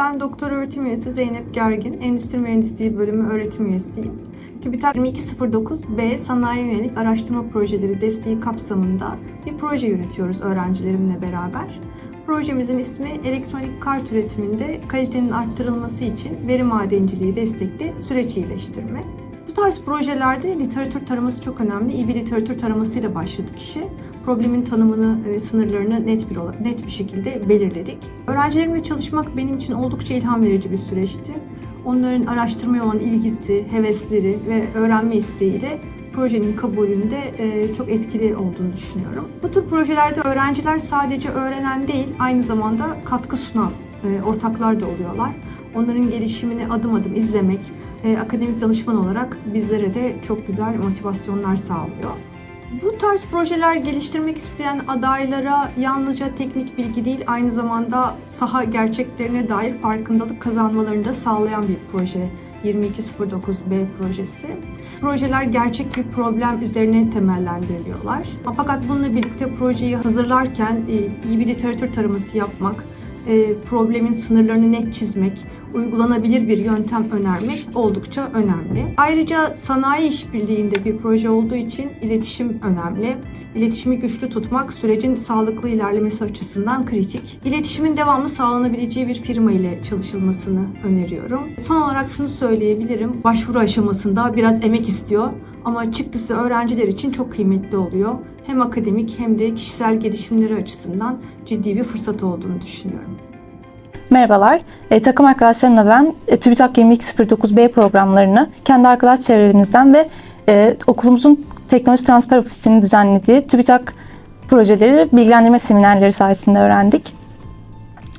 Ben doktor öğretim üyesi Zeynep Gergin, Endüstri Mühendisliği bölümü öğretim üyesiyim. TÜBİTAK 2209B Sanayi Yönelik Araştırma Projeleri desteği kapsamında bir proje yürütüyoruz öğrencilerimle beraber. Projemizin ismi elektronik kart üretiminde kalitenin arttırılması için veri madenciliği destekli süreç iyileştirme. Bu tarz projelerde literatür taraması çok önemli. İyi bir literatür taramasıyla başladık işe. Problemin tanımını ve sınırlarını net bir net bir şekilde belirledik. Öğrencilerimle çalışmak benim için oldukça ilham verici bir süreçti. Onların araştırmaya olan ilgisi, hevesleri ve öğrenme isteğiyle projenin kabulünde e, çok etkili olduğunu düşünüyorum. Bu tür projelerde öğrenciler sadece öğrenen değil, aynı zamanda katkı sunan e, ortaklar da oluyorlar. Onların gelişimini adım adım izlemek, e, akademik danışman olarak bizlere de çok güzel motivasyonlar sağlıyor. Bu tarz projeler geliştirmek isteyen adaylara yalnızca teknik bilgi değil, aynı zamanda saha gerçeklerine dair farkındalık kazanmalarını da sağlayan bir proje. 2209B projesi. Projeler gerçek bir problem üzerine temellendiriliyorlar. Fakat bununla birlikte projeyi hazırlarken e, iyi bir literatür taraması yapmak, e, problemin sınırlarını net çizmek, uygulanabilir bir yöntem önermek oldukça önemli. Ayrıca sanayi işbirliğinde bir proje olduğu için iletişim önemli. İletişimi güçlü tutmak sürecin sağlıklı ilerlemesi açısından kritik. İletişimin devamlı sağlanabileceği bir firma ile çalışılmasını öneriyorum. Son olarak şunu söyleyebilirim. Başvuru aşamasında biraz emek istiyor ama çıktısı öğrenciler için çok kıymetli oluyor. Hem akademik hem de kişisel gelişimleri açısından ciddi bir fırsat olduğunu düşünüyorum. Merhabalar, e, takım arkadaşlarımla ben e, TÜBİTAK 2209B programlarını kendi arkadaş çevremizden ve e, okulumuzun Teknoloji Transfer Ofisi'nin düzenlediği TÜBİTAK projeleri bilgilendirme seminerleri sayesinde öğrendik.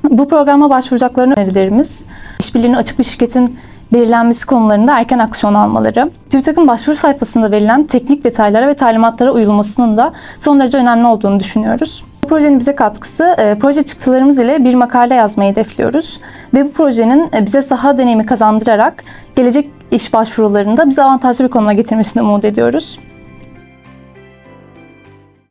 Bu programa başvuracaklarını önerilerimiz, işbirliğine açık bir şirketin belirlenmesi konularında erken aksiyon almaları, TÜBİTAK'ın başvuru sayfasında verilen teknik detaylara ve talimatlara uyulmasının da son derece önemli olduğunu düşünüyoruz. Bu projenin bize katkısı, e, proje çıktılarımız ile bir makale yazmayı hedefliyoruz. Ve bu projenin e, bize saha deneyimi kazandırarak gelecek iş başvurularında bizi avantajlı bir konuma getirmesini umut ediyoruz.